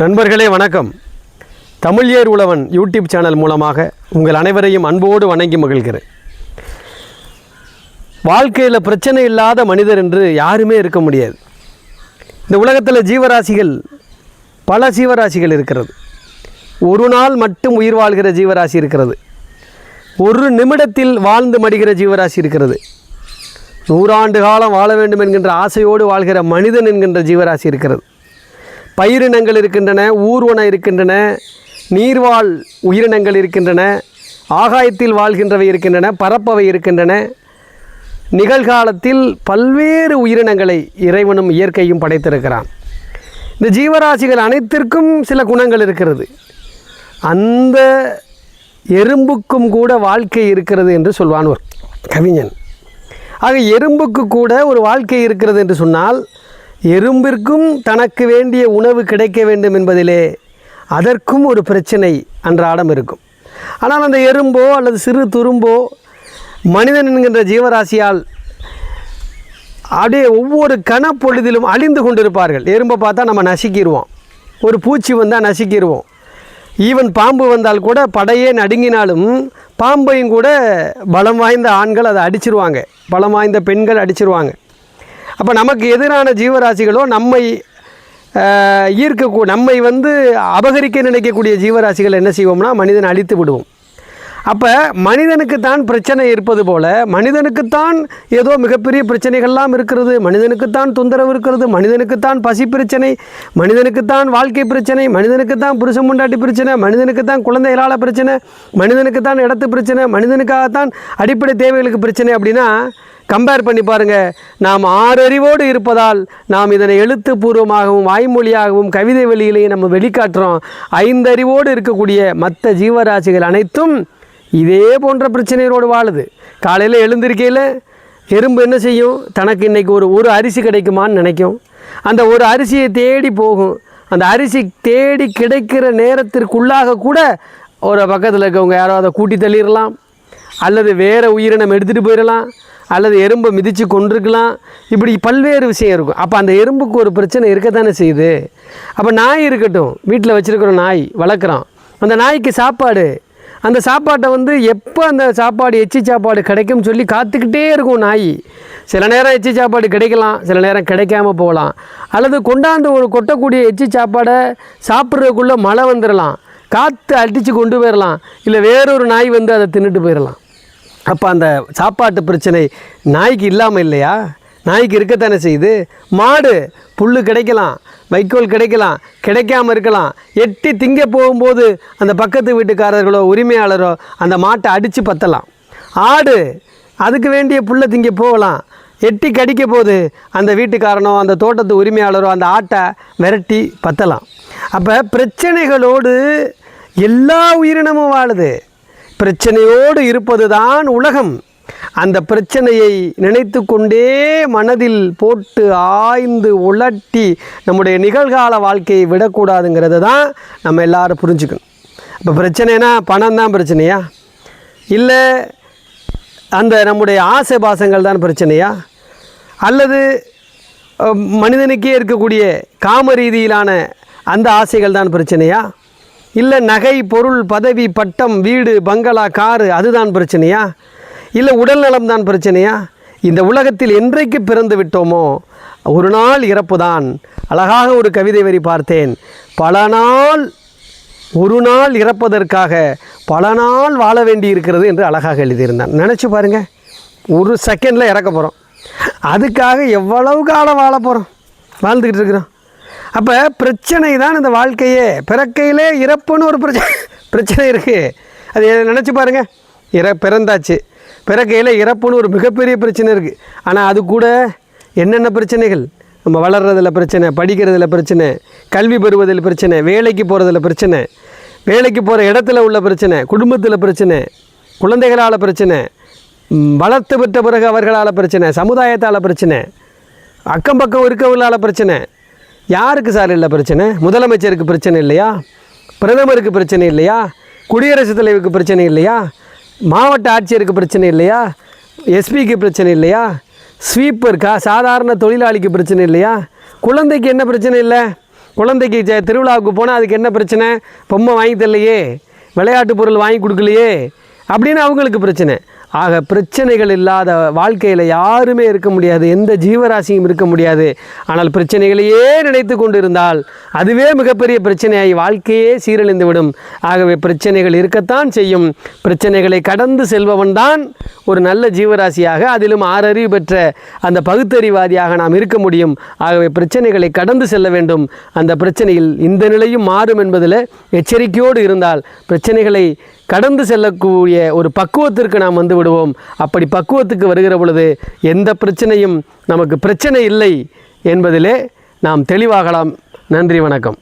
நண்பர்களே வணக்கம். Tamil Er Uzhavan YouTube channel மூலமாக உங்கள் அனைவரையும் அன்போடு வணங்கி மகிழ்கிறேன். வாழ்க்கையில் பிரச்சனை இல்லாத மனிதர் என்று யாருமே இருக்க முடியாது. இந்த உலகத்தில் ஜீவராசிகள் பல ஜீவராசிகள் இருக்கிறது. ஒரு நாள் மட்டும் உயிர் வாழ்கிற ஜீவராசி இருக்கிறது. ஒரு நிமிடத்தில் வாழ்ந்து மடிகிற ஜீவராசி இருக்கிறது. நூறாண்டு காலம் வாழ வேண்டும் என்கின்ற ஆசையோடு வாழ்கிற மனிதன் என்கின்ற ஜீவராசி இருக்கிறது. பயிரினங்கள் இருக்கின்றன ஊர்வன இருக்கின்றன நீர்வாழ் உயிரினங்கள் இருக்கின்றன ஆகாயத்தில் வாழ்கின்றவை இருக்கின்றன பறப்பவை இருக்கின்றன. நிகழ்காலத்தில் பல்வேறு உயிரினங்களை இறைவனும் இயற்கையும் படைத்திருக்கிறான். இந்த ஜீவராசிகள் அனைத்திற்கும் சில குணங்கள் இருக்கிறது. அந்த எறும்புக்கும் கூட வாழ்க்கை இருக்கிறது என்று சொல்வான் ஒரு கவிஞன். ஆக எறும்புக்கு கூட ஒரு வாழ்க்கை இருக்கிறது என்று சொன்னால் எறும்பிற்கும் தனக்கு வேண்டிய உணவு கிடைக்க வேண்டும் என்பதிலே அதற்கும் ஒரு பிரச்சனை அன்றாடம் இருக்கும். ஆனால் அந்த எறும்போ அல்லது சிறு துரும்போ மனிதன் என்கின்ற ஜீவராசியால் அப்படியே ஒவ்வொரு கணப்பொழுதிலும் அழிந்து கொண்டிருப்பார்கள். எறும்பை பார்த்தா நம்ம நசுக்கிடுவோம் ஒரு பூச்சி வந்தால் நசுக்கிடுவோம் ஈவன் பாம்பு வந்தால் கூட படையே நடுங்கினாலும் பாம்பையும் கூட பலம் வாய்ந்த ஆண்கள் அதை அடிச்சிருவாங்க. பலம் வாய்ந்த பெண்கள் அடிச்சிருவாங்க. அப்போ நமக்கு எதிரான ஜீவராசிகளோ நம்மை ஈர்க்கக்கூ நம்மை வந்து அபகரிக்க நினைக்கக்கூடிய ஜீவராசிகள் என்ன செய்வோம்னா மனிதன் அழித்து விடுவோம். அப்போ மனிதனுக்குத்தான் பிரச்சனை இருப்பது போல் மனிதனுக்குத்தான் ஏதோ மிகப்பெரிய பிரச்சனைகள்லாம் இருக்கிறது மனிதனுக்குத்தான் தொந்தரவு இருக்கிறது மனிதனுக்குத்தான் பசி பிரச்சனை மனிதனுக்குத்தான் வாழ்க்கை பிரச்சனை மனிதனுக்குத்தான் புருஷன் முண்டாட்டி பிரச்சனை மனிதனுக்குத்தான் குழந்தைகளால் பிரச்சனை மனிதனுக்குத்தான் இடத்து பிரச்சனை மனிதனுக்காகத்தான் அடிப்படை தேவைகளுக்கு பிரச்சனை அப்படின்னா கம்பேர் பண்ணி பாருங்கள் நாம் ஆறறிவோடு இருப்பதால் நாம் இதனை எழுத்துப்பூர்வமாகவும் வாய்மொழியாகவும் கவிதை வழியிலேயே நம்ம வெளிக்காட்டுறோம். ஐந்தறிவோடு இருக்கக்கூடிய மற்ற ஜீவராசிகள் அனைத்தும் இதே போன்ற பிரச்சனைகளோடு வாழுது. காலையில் எழுந்திருக்கையில் எறும்பு என்ன செய்யும்? தனக்கு இன்றைக்கி ஒரு ஒரு அரிசி கிடைக்குமான்னு நினைக்கும். அந்த ஒரு அரிசியை தேடி போகும். அந்த அரிசி தேடி கிடைக்கிற நேரத்திற்குள்ளாக கூட ஒரு பக்கத்தில் இருக்கவங்க யாரோ அதை கூட்டி தள்ளிடலாம் அல்லது வேறு உயிரினம் எடுத்துகிட்டு போயிடலாம் அல்லது எறும்பை மிதித்து கொண்டிருக்கலாம் இப்படி பல்வேறு விஷயம் இருக்கும். அப்போ அந்த எறும்புக்கு ஒரு பிரச்சனை இருக்கத்தானே செய்யுது? அப்போ நாய் இருக்கட்டும். வீட்டில் வச்சுருக்கிற நாய் வளர்க்குறோம் அந்த நாய்க்கு சாப்பாடு. அந்த சாப்பாட்டை வந்து எப்போ அந்த சாப்பாடு எச்சி சாப்பாடு கிடைக்கும்னு சொல்லி காத்துக்கிட்டே இருக்கும் நாய். சில நேரம் எச்சி சாப்பாடு கிடைக்கலாம் சில நேரம் கிடைக்காம போகலாம். அல்லது கொண்டாந்து ஒரு கொட்டக்கூடிய எச்சி சாப்பாடை சாப்பிட்றதுக்குள்ளே மழை வந்துடலாம். காற்று அடித்து கொண்டு போயிடலாம். இல்லை வேறொரு நாய் வந்து அதை தின்னுட்டு போயிடலாம். அப்போ அந்த சாப்பாட்டு பிரச்சனை நாய்க்கு இல்லாமல் இல்லையா? நாய்க்கு இருக்கத்தானே செய்யுது? மாடு புல் கிடைக்கலாம் வைக்கோல் கிடைக்கலாம் கிடைக்காம இருக்கலாம். எட்டி திங்க போகும்போது அந்த பக்கத்து வீட்டுக்காரர்களோ உரிமையாளரோ அந்த மாட்டை அடித்து பத்தலாம். ஆடு அதுக்கு வேண்டிய புல்லை திங்க போகலாம். எட்டி கடிக்க போது அந்த வீட்டுக்காரனோ அந்த தோட்டத்து உரிமையாளரோ அந்த ஆட்டை விரட்டி பத்தலாம். அப்போ பிரச்சனைகளோடு எல்லா உயிரினமும் வாழுது. பிரச்சனையோடு இருப்பது தான் உலகம். அந்த பிரச்சனையை நினைத்து கொண்டே மனதில் போட்டு ஆய்ந்து உலட்டி நம்முடைய நிகழ்கால வாழ்க்கையை விடக்கூடாதுங்கிறது தான் நம்ம எல்லாரும் புரிஞ்சுக்கணும். இப்போ பிரச்சனைனா பணம் தான் பிரச்சனையா? இல்லை அந்த நம்முடைய ஆசை பாசங்கள் தான் பிரச்சனையா? அல்லது மனிதனுக்கே இருக்கக்கூடிய காம ரீதியிலான அந்த ஆசைகள் தான் பிரச்சனையா? இல்லை நகை பொருள் பதவி பட்டம் வீடு பங்களா காரு அதுதான் பிரச்சனையா? இல்லை உடல்நலம் தான் பிரச்சனையா? இந்த உலகத்தில் என்றைக்கு பிறந்து விட்டோமோ ஒரு நாள் இறப்பு தான் அழகாக ஒரு கவிதை வரி பார்த்தேன். பல நாள் ஒரு நாள் இறப்பதற்காக பல நாள் வாழ வேண்டி இருக்கிறது என்று அழகாக எழுதியிருந்தான். நினச்சி பாருங்கள் ஒரு செகண்டில் இறக்க போகிறோம் அதுக்காக எவ்வளவு காலம் வாழ போகிறோம் வாழ்ந்துக்கிட்டு இருக்கிறோம். அப்போ பிரச்சனை தான் இந்த வாழ்க்கையே. பிறக்கையிலே இறப்புன்னு ஒரு பிரச்சனை பிரச்சனை இருக்குது அது நினச்சி பாருங்க. இற பிறந்தாச்சு. பிறக்கையில் இறப்புன்னு ஒரு மிகப்பெரிய பிரச்சனை இருக்குது ஆனால் அது கூட என்னென்ன பிரச்சனைகள்? நம்ம வளர்றதில் பிரச்சனை படிக்கிறதுல பிரச்சனை கல்வி பெறுவதில் பிரச்சனை வேலைக்கு போகிறதுல பிரச்சனை வேலைக்கு போகிற இடத்துல உள்ள பிரச்சனை குடும்பத்தில் பிரச்சனை குழந்தைகளால் பிரச்சனை வளர்த்து பெற்ற பிறகு அவர்களால் பிரச்சனை சமுதாயத்தால் பிரச்சனை அக்கம் பக்கம் இருக்கவர்களால் பிரச்சனை யாருக்கு சார் இல்லை பிரச்சனை? முதலமைச்சருக்கு பிரச்சனை இல்லையா? பிரதமருக்கு பிரச்சனை இல்லையா? குடியரசுத் தலைவருக்கு பிரச்சனை இல்லையா? மாவட்ட ஆட்சியருக்கு பிரச்சனை இல்லையா? எஸ்பிக்கு பிரச்சனை இல்லையா? ஸ்வீப்பருக்கா சாதாரண தொழிலாளிக்கு பிரச்சனை இல்லையா? குழந்தைக்கு என்ன பிரச்சனை இல்லை? குழந்தைக்கு ஜ- திருவிழாவுக்கு போனால் அதுக்கு என்ன பிரச்சனை? பொம்மை வாங்கி தரலையே. விளையாட்டு பொருள் வாங்கி கொடுக்கலையே. அப்படின்னு அவங்களுக்கு பிரச்சனை. ஆக பிரச்சனைகள் இல்லாத வாழ்க்கையில் யாருமே இருக்க முடியாது எந்த ஜீவராசியும் இருக்க முடியாது. ஆனால் பிரச்சனைகளையே நினைத்து கொண்டிருந்தால் அதுவே மிகப்பெரிய பிரச்சனையாகி வாழ்க்கையே சீரழிந்து விடும் ஆகவே பிரச்சனைகள் இருக்கத்தான் செய்யும். பிரச்சனைகளை கடந்து செல்பவன்தான் ஒரு நல்ல ஜீவராசியாக அதிலும் ஆறறிவு பெற்ற அந்த பகுத்தறிவாதியாக நாம் இருக்க முடியும். ஆகவே பிரச்சனைகளை கடந்து செல்ல வேண்டும். அந்த பிரச்சனையில் இந்த நிலையும் மாறும் என்பதில் எச்சரிக்கையோடு இருந்தால் பிரச்சனைகளை கடந்து செல்லக்கூடிய ஒரு பக்குவத்திற்கு நாம் வந்து விடுவோம். அப்படி பக்குவத்துக்கு வருகிற பொழுது எந்த பிரச்சனையும் நமக்கு பிரச்சனை இல்லை என்பதிலே நாம் தெளிவாகலாம். நன்றி வணக்கம்.